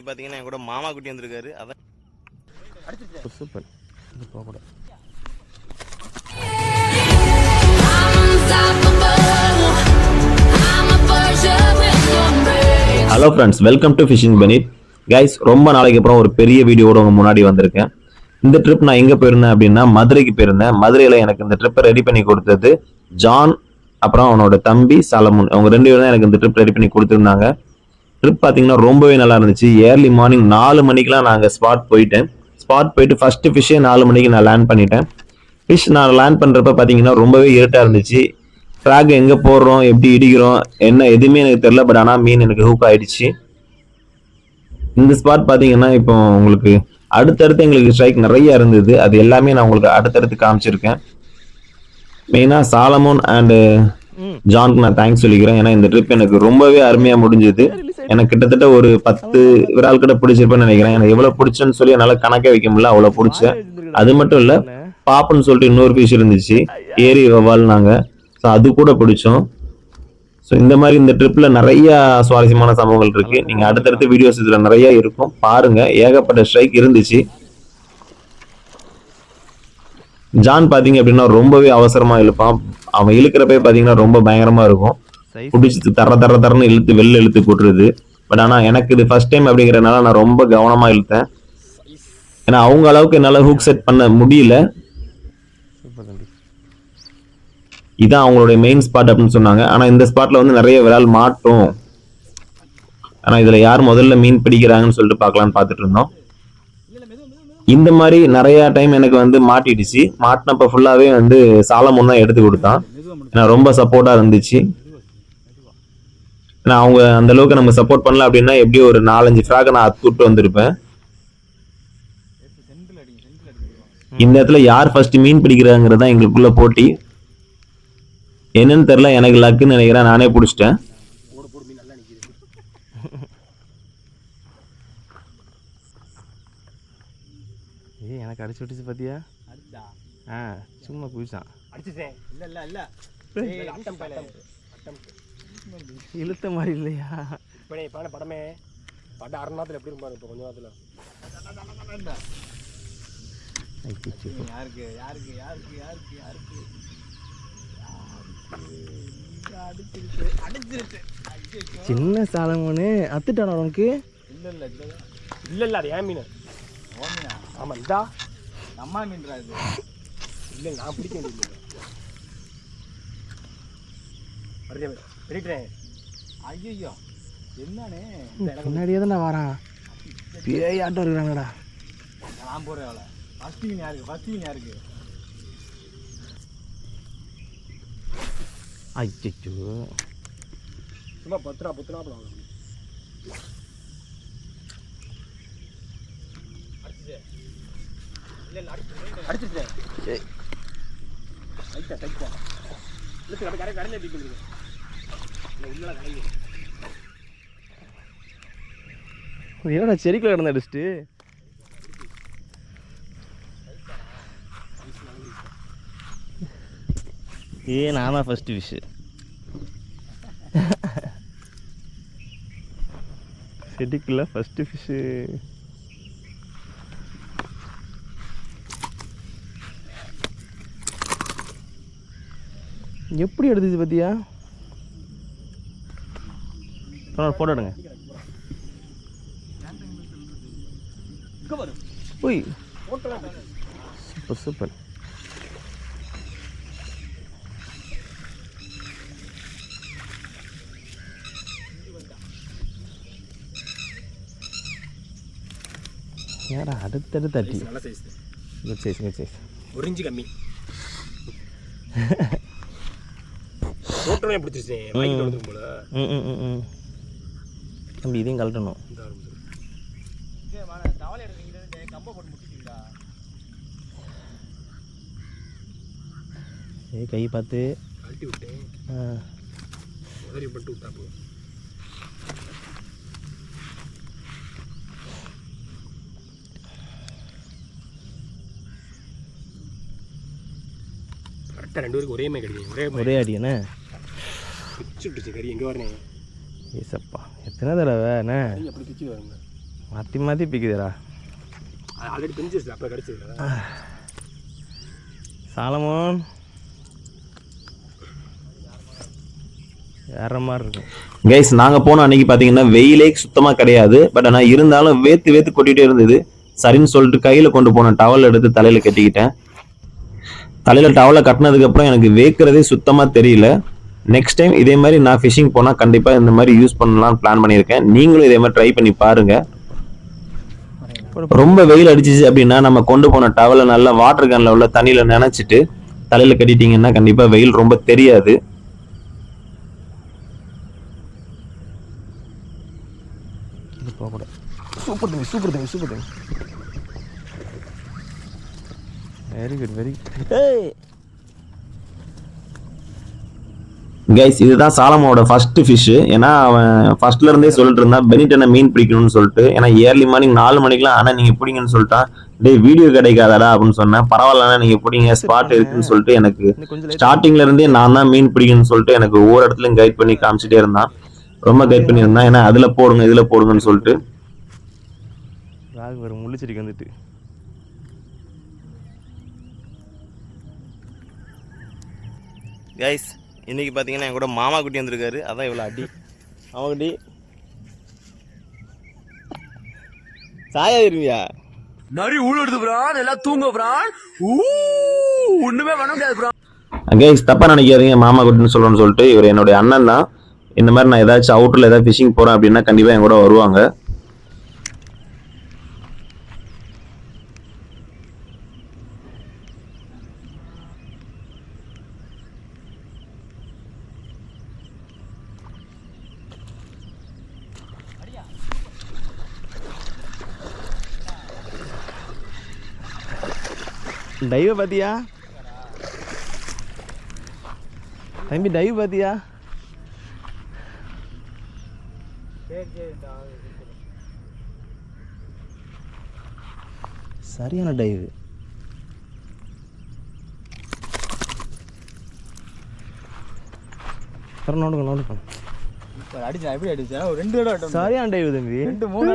பார்த்தீங்கன்னா என் கூட மாமா குட்டி வந்திருக்காரு. அதான் சூப்பர். இது போகக்கூடாது hello friends welcome to fishing பனீட் guys ரொம்ப நாளைக்கு அப்புறம் ஒரு பெரிய வீடியோட உங்க முன்னாடி வந்திருக்கேன். இந்த ட்ரிப் நான் எங்க போயிருந்தேன் அப்படின்னா மதுரைக்கு போயிருந்தேன். மதுரையில எனக்கு இந்த ட்ரிப்பை ரெடி பண்ணி கொடுத்தது ஜான் அப்புறம் அவனோட தம்பி சலமுன். அவங்க ரெண்டு பேரும் தான் எனக்கு இந்த ட்ரிப் ரெடி பண்ணி கொடுத்துருந்தாங்க. ட்ரிப் பார்த்தீங்கன்னா ரொம்பவே நல்லா இருந்துச்சு. ஏர்லி மார்னிங் நாலு மணிக்கெலாம் நாங்கள் ஸ்பாட் போயிட்டேன். ஸ்பாட் போயிட்டு ஃபர்ஸ்ட் ஃபிஷ்ஷே நாலு மணிக்கு நான் லேண்ட் பண்ணிட்டேன். ஃபிஷ் நான் லேண்ட் பண்ணுறப்ப பார்த்தீங்கன்னா ரொம்பவே இருட்டாக இருந்துச்சு. ஃப்ராக் எங்கே போடுறோம் எப்படி இடிக்கிறோம் என்ன எதுவுமே எனக்கு தெரியல பட் ஆனால் மீன் எனக்கு ஹூக் ஆயிடுச்சு. இந்த ஸ்பாட் பார்த்தீங்கன்னா இப்போ உங்களுக்கு அடுத்தடுத்து எங்களுக்கு ஸ்ட்ரைக் நிறைய இருந்தது. அது எல்லாமே நான் உங்களுக்கு அடுத்தடுத்து காமிச்சிருக்கேன். மெயினாக சாலமோன் அண்டு ஜான்க்கு நான் தேங்க்ஸ் சொல்லிக்கிறேன். ஏன்னா இந்த ட்ரிப் எனக்கு ரொம்பவே அருமையாக முடிஞ்சது. எனக்கு கிட்டத்தட்ட ஒரு பத்து விரால் கிட்ட பிடிச்சிருப்பேன்னு நினைக்கிறேன். எனக்கு எவ்வளோ பிடிச்சேன்னு சொல்லி என்னால் கணக்கே வைக்க முடியல அவ்வளோ பிடிச்சேன். அது மட்டும் இல்லை பாப்புன்னு சொல்லிட்டு இன்னொரு ஃபிஷ் இருந்துச்சு. ஏரி வவால்னாங்க ஸோ அது கூட பிடிச்சோம். ஸோ இந்த மாதிரி இந்த ட்ரிப்ல நிறைய சுவாரஸ்யமான சம்பவங்கள் இருக்கு. நீங்க அடுத்தடுத்த வீடியோஸ் இதுல நிறைய இருக்கும். பாருங்க. ஏகப்பட்ட ஸ்ட்ரைக் இருந்துச்சு. ஜான் பாத்தீங்க அப்படின்னா ரொம்பவே அவசரமா இழுப்பான். அவன் இழுக்கிறப்பே பாத்தீங்கன்னா ரொம்ப பயங்கரமா இருக்கும். பிடிச்சி தர தர தரன்னு இழுத்து வெளில இழுத்து போட்டுருது. பட் ஆனா எனக்கு இது ஃபர்ஸ்ட் டைம் அப்படிங்கறதுனால நான் ரொம்ப கவனமா இழுத்தேன். ஏன்னா அவங்க அளவுக்கு என்னால ஹூக் செட் பண்ண முடியல. இதான் அவங்களுடைய மெயின் ஸ்பாட் அப்படின்னு சொன்னாங்க. ஆனா இந்த ஸ்பாட்ல வந்து நிறைய விரால் மாட்டும். ஆனா இதுல யார் முதல்ல மீன் பிடிக்கிறாங்கன்னு சொல்லிட்டு பார்க்கலாம்னு பார்த்துட்டு இருந்தோம். இந்த மாதிரி நிறைய டைம் எனக்கு வந்து மாட்டிடுச்சு. மாட்டினப்ப ஃபுல்லாவே வந்து சாலமுன் தான் எடுத்து கொடுத்தான். ஏன்னா ரொம்ப சப்போர்ட்டா இருந்துச்சு. ஏன்னா அவங்க அந்த அளவுக்கு நம்ம சப்போர்ட் பண்ணல அப்படின்னா எப்படியும் ஒரு நாலஞ்சு ஃப்ராக நான் அத்து விட்டு வந்திருப்பேன். இந்த இடத்துல யார் ஃபர்ஸ்ட் மீன் பிடிக்கிறாங்கிறது தான் எங்களுக்குள்ள போட்டி. என்னன்னு தெரியல எனக்கு லக்குன்னு நினைக்கிறேன். நானே பிடிச்சிட்டேன். ஏய் எனக்கு அடிச்சு விட்டுச்சு பார்த்தியா ஆ சும்மா குதிச்சான் அடிச்சிட்டேன் இல்ல இல்ல இல்ல. இழுத்த மாதிரி இல்லையா? இப்பனே பான படமே. பட அரை நேரத்துல எப்படி இருப்பாரு இப்போ கொஞ்ச நேரத்துல. யாருக்கு யாருக்கு யாருக்கு யாருக்கு யாருக்கு? சின்ன சாலமோனு அத்துட்டானா உனக்கு? இல்ல இல்ல இல்ல. இல்ல இல்ல அது ஏன் மீன். ஆமா இதா? அம்மா மீன்றா இது? இல்ல நான் பிடிக்க வேண்டியது பிடிக்கிறேன் ஐயோ என்னண்ணே? பின்னாடியே தானே வரான் பேய் ஆட்டம் இருக்கிறாங்கடா நான் போடுறேன் அவளை. ஃபர்ஸ்ட் மீன் யாருக்கு? ஃபர்ஸ்ட் மீன் யாருக்கு? ஐயோ சும்மா பத்து ரூபா பத்து ரூபா போடுவாங்க ஏய். டைட்டா டைட்டா இல்லை கரை கரையில் எப்படி கரையில் என்னடா செடிக்குள்ள கிடந்த அடிச்சுட்டு ஏ நான் தான் ஃபஸ்ட்டு விஷு செடிக்குள்ள ஃபஸ்ட்டு ஃபிஷ்ஷு எப்படி எடுத்துச்சு பார்த்தியா ஃபோட்டோ எடுங்க. உய். Super super. ஏடா அடுத்தடுத்து size good size good size ஒரு இன்ச்சு கம்மி. பிடிச்சிருச்சேன் போல. ம் ம் ம். ம் தம்பி இதையும் கழட்டணும். போட்டு ஏய் கை பார்த்து. கழட்டி விட்டேன் பண்ணிட்டு விட்டா கரெக்டாக ரெண்டு பேருக்கு ஒரே மாதிரி கிடைக்கும் ஒரே ஒரே அடி என்ன? பிச்சு விட்டுச்சு கறி. எங்கே வரணும் ஏசப்பா. எத்தனை தடவை? என்ன? அப்படி வருங்க. மாற்றி மாற்றி பிக்குதுடா. ஆல்ரெடி பிஞ்சிச்சு அப்போ கிடச்சிது சாலமோன். வேற மாதிரி இருக்கும். கைஸ் நாங்க போன அன்னைக்கு பாத்தீங்கன்னா வெயிலே சுத்தமா கிடையாது. பட் ஆனா இருந்தாலும் வேத்து வேத்து கொட்டிட்டே இருந்தது. சரின்னு சொல்லிட்டு கையில கொண்டு போன டவல் எடுத்து தலையில கட்டிக்கிட்டேன். தலையில டவலை கட்டினதுக்கு அப்புறம் எனக்கு வேக்கிறதே சுத்தமா தெரியல. நெக்ஸ்ட் டைம் இதே மாதிரி நான் ஃபிஷிங் போனா கண்டிப்பா இந்த மாதிரி யூஸ் பண்ணலாம்னு பிளான் பண்ணியிருக்கேன். நீங்களும் இதே மாதிரி ட்ரை பண்ணி பாருங்க. ரொம்ப வெயில் அடிச்சிச்சு அப்படின்னா நம்ம கொண்டு போன டவலை நல்லா வாட்டர் கேன்ல உள்ள தண்ணியில நனைச்சிட்டு தலையில கட்டிட்டீங்கன்னா கண்டிப்பா வெயில் ரொம்ப தெரியாது. சூப்பர் தம்பி சூப்பர் தம்பி சூப்பர் தம்பி வெரி குட் வெரி ஏய் கைஸ் இதுதான் சாலமோட ஃபர்ஸ்ட் ஃபிஷ் ஏன்னா அவன் ஃபர்ஸ்ட்ல இருந்தே சொல்லிட்டு இருந்தான் பெனிட்டனை மீன் பிடிக்கணும்னு சொல்லிட்டு. ஏன்னா ஏர்லி மார்னிங் நாலு மணிக்கெல்லாம் ஆனா நீங்க பிடிங்கன்னு சொல்லிட்டான். டேய் வீடியோ கிடைக்காதடா அப்படின்னு சொன்னேன். பரவாயில்லண்ணா நீங்க பிடிங்க ஸ்பாட் இருக்குன்னு சொல்லிட்டு எனக்கு இன்னும் கொஞ்சம் லைட் ஸ்டார்டிங்ல இருந்தே நான் தான் மீன் பிடிக்கணும்னு சொல்லிட்டு எனக்கு ஒவ்வொரு இடத்துலயும் கைட் பண்ணி காமிச்சிட்டே இருந்தான். ரொம்ப கைட் பண்ணியிருந்தான். ஏன்னா அதுல போடுங்க இதுல போடுங்கன்னு சொல்லிட்டு. முள்ளுச்செடிக்கு வந்துட்டு. கைஸ் இன்னைக்கு பார்த்தீங்கன்னா என் கூட மாமா குட்டி வந்திருக்காரு. அதான் இவ்வளோ அடி. மாமா குட்டி. சாயா இருவியா? நரி ஊழுடுது பிரான் எல்லாம் தூங்க பிரான் ஊ ஒண்ணுமே பண்ண முடியாது பிரான் கைஸ் தப்பா நினைக்காதீங்க மாமா குட்டின்னு சொல்றேன்னு சொல்லிட்டு இவர் என்னுடைய அண்ணன் தான். இந்த மாதிரி நான் ஏதாச்சும் அவுட்டர்ல ஏதாவது ஃபிஷிங் போறேன் அப்படின்னா கண்டிப்பா என் கூட வருவாங்க. டைவை பார்த்தியா தம்பி டைவ் பார்த்தியா சரியான டைவு நோடுங்க நோடுங்க அடிச்சா எப்படி அடிச்சா? ஒரு ரெண்டு தடவை சரியான டைவு தம்பி. ரெண்டு மூணு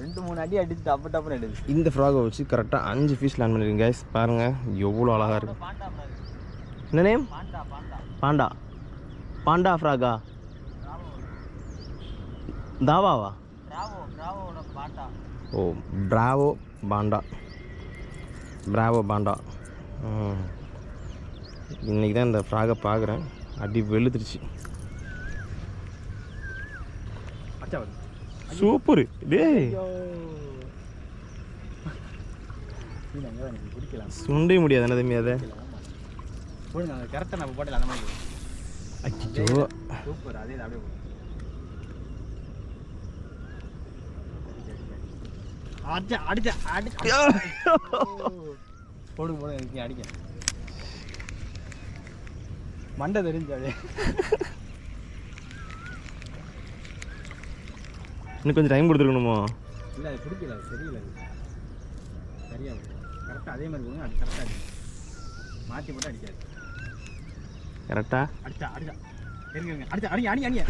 ரெண்டு மூணு அடி அடிச்சு டப்பு டப்புன்னு அடிச்சு இந்த ஃப்ராகை வச்சு கரெக்டாக அஞ்சு பீஸ் லேண்ட் பண்ணிருக்கேன் கைஸ் பாருங்கள் எவ்வளோ அழகாக இருக்கு. என்ன நேம் பாண்டா பாண்டா. ஃப்ராகா தாவாவா? ஓ பிராவோ பாண்டா. Bravo panda. ம். இன்னைக்கு தான் இந்த ஃப்ராகை பார்க்குறேன் அடி வெளுத்துருச்சு. அச்சா சூப்பர். டேய். சுண்டே முடியாது என்ன தம்பி அதை? கரெக்டாக நம்ம போட்டல அந்த மாதிரி. அச்சோ சூப்பர் அதே அப்படியே போடு. அடிச்சா அடிச்சா அடிச்சா. போடுங்க இருக்கீங்க அடிக்க மண்டை தெரிஞ்சு அப்படியே. இன்னும் கொஞ்சம் டைம் கொடுத்துருக்கணுமோ? இல்லை அது பிடிக்கல அது தெரியல. சரியா கரெக்டாக அதே மாதிரி போடுங்க அது கரெக்டாக அடிக்கும். மாற்றி போட்டு அடிக்காது. கரெக்டா அடிச்சா அடிச்சா. இருங்க அடிச்சா அடிங்க அடிங்க அடிங்க.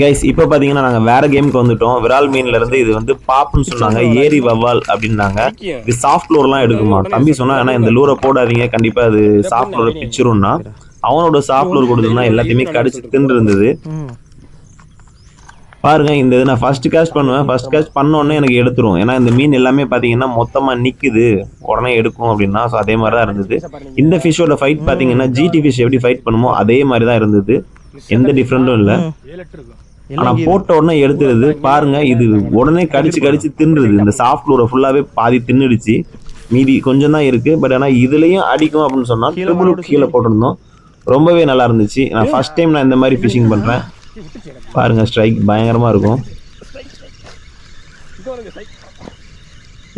கைஸ் இப்போ பாத்தீங்கன்னா நாங்க வேற கேமுக்கு வந்துட்டோம். விரால் மீன்ல இருந்து இது வந்து பாப்புன்னு சொன்னாங்க. ஏரி வவ்வால் அப்படின்னாங்க. இது சாஃப்ட் லூர்லாம் எடுக்குமா தம்பி சொன்னா ஆனா இந்த லூரை போடாதீங்க. கண்டிப்பா அது சாஃப்ட் லூரை பிச்சிரும்னா அவனோட சாஃப்ட் லூர் கொடுத்துருந்தா எல்லாத்தையுமே கடிச்சு தின்று இருந்தது பாருங்க இந்த இது நான் ஃபர்ஸ்ட் கேஷ் பண்ணுவேன். ஃபர்ஸ்ட் கேஷ் பண்ண உடனே எனக்கு எடுத்துரும். ஏன்னா இந்த மீன் எல்லாமே பாத்தீங்கன்னா மொத்தமா நிக்குது. உடனே எடுக்கும் அப்படின்னா ஸோ அதே மாதிரி தான் இருந்தது. இந்த ஃபிஷ்ஷோட ஃபைட் பாத்தீங்கன்னா ஜிடி ஃபிஷ் எப்படி ஃபைட் பண்ணுமோ அதே மாதிரி தான் இருந்தது. எந்த டிஃப்ரெண்ட்டும் இல்லை. ஆனா போட்ட உடனே எடுத்துருது பாருங்க இது உடனே கடிச்சு கடிச்சு தின்னுது இந்த சாஃப்ட் லூரை ஃபுல்லாவே பாதி தின்னுடுச்சு. மீதி கொஞ்சம் தான் இருக்கு. பட் ஆனா இதுலயும் அடிக்கும் அப்படின்னு சொன்னா கீழே திரும்ப மறுபடியும் கீழே போட்டிருந்தோம். ரொம்பவே நல்லா இருந்துச்சு. நான் ஃபர்ஸ்ட் டைம் நான் இந்த மாதிரி ஃபிஷிங் பண்றேன். பாருங்க ஸ்ட்ரைக் பயங்கரமா இருக்கும்.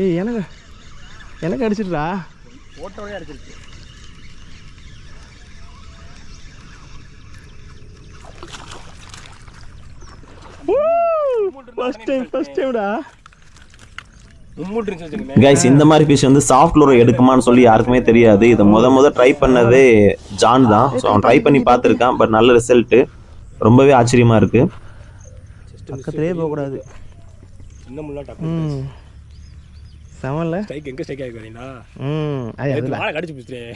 ஏய் எனக்கு எனக்கு அடிச்சிடுறா ஓட்டோடய அடிச்சிருச்சு. ஃபர்ஸ்ட் டைம் ஃபர்ஸ்ட் டைம்டா மும்மூட்டு இருந்துச்சு வச்சுக்கோங்க கைஸ் இந்த மாதிரி ஃபிஷ் வந்து சாஃப்ட் லூரை எடுக்குமான்னு சொல்லி யாருக்குமே தெரியாது. இதை முத முத ட்ரை பண்ணதே ஜான் தான். ஸோ அவன் ட்ரை பண்ணி பார்த்துருக்கான் பட் நல்ல ரிசல்ட்டு ரொம்பவே ஆச்சரியமா இருக்கு. பக்கத்துலேயே போகக்கூடாது. செமல்ல ஸ்ட்ரைக் எங்க ஸ்ட்ரைக் ஆகி வரீங்களா ம். கடிச்சு பிடிச்சிட்டேன்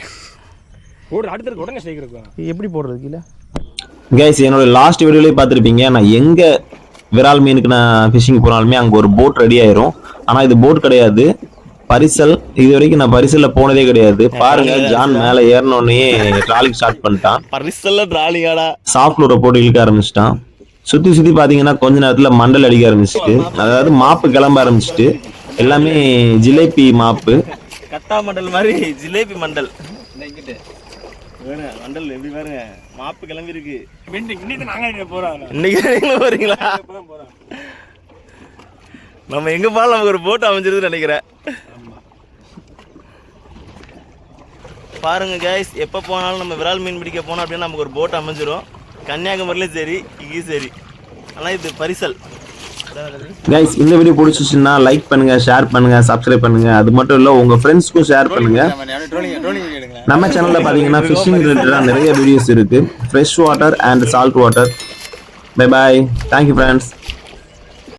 ஓடு அடுத்த இருக்கு உடனே ஸ்ட்ரைக் இருக்கும் எப்படி போடுறது கீழே? கைஸ் என்னோட லாஸ்ட் வீடியோலயே பார்த்துருப்பீங்க நான் எங்க விரால் மீனுக்கு நான் ஃபிஷிங் போனாலுமே அங்கே ஒரு போட் ரெடி ஆயிரும். ஆனால் இது போட் கிடையாது. பரிசல் இது வரைக்கும் நான் பரிசல்ல போனதே கிடையாது. பாருங்க ஜான் மேலே ஏறினோடனே ட்ராலிக் ஸ்டார்ட் பண்ணிட்டான். பரிசல்ல ட்ராலிங்காடா சாஃப்ட் லூரை போட்டு இழுக்க ஆரம்பிச்சிட்டான். சுத்தி சுத்தி பாத்தீங்கன்னா கொஞ்ச நேரத்துல மண்டல் அடிக்க ஆரம்பிச்சிட்டு அதாவது மாப்பு கிளம்ப ஆரம்பிச்சிட்டு எல்லாமே ஜிலேபி மாப்பு. கட்டா மண்டல் மாதிரி ஜிலேபி மண்டல். வேணுங்க மண்டல் எப்படி பாருங்க மாப்பு கிளம்பி இருக்கு இன்னைக்கு நாங்க போறோம்? இன்னைக்கு நீங்களும் வரீங்களா இப்பதான் போறோம்? நம்ம எங்க போனாலும் நமக்கு ஒரு போட் அமைஞ்சிருதுன்னு நினைக்கிறேன். பாருங்க கைஸ் எப்போ போனாலும் நம்ம விரால் மீன் பிடிக்க போனோம் அப்படின்னா நமக்கு ஒரு போட் அமைஞ்சிரும். கன்னியாகுமரியிலும் சரி இங்கேயும் சரி. ஆனால் இது பரிசல். கைஸ் இந்த வீடியோ பிடிச்சிச்சுன்னா லைக் பண்ணுங்க ஷேர் பண்ணுங்க சப்ஸ்கிரைப் பண்ணுங்க. அது மட்டும் இல்ல உங்க ஃப்ரெண்ட்ஸ்க்கும் ஷேர் பண்ணுங்க. நம்ம சேனல்ல பாத்தீங்கன்னா ஃபிஷிங் ரிலேட்டடா நிறைய வீடியோஸ் இருக்கு. Fresh water and salt water bye bye thank you friends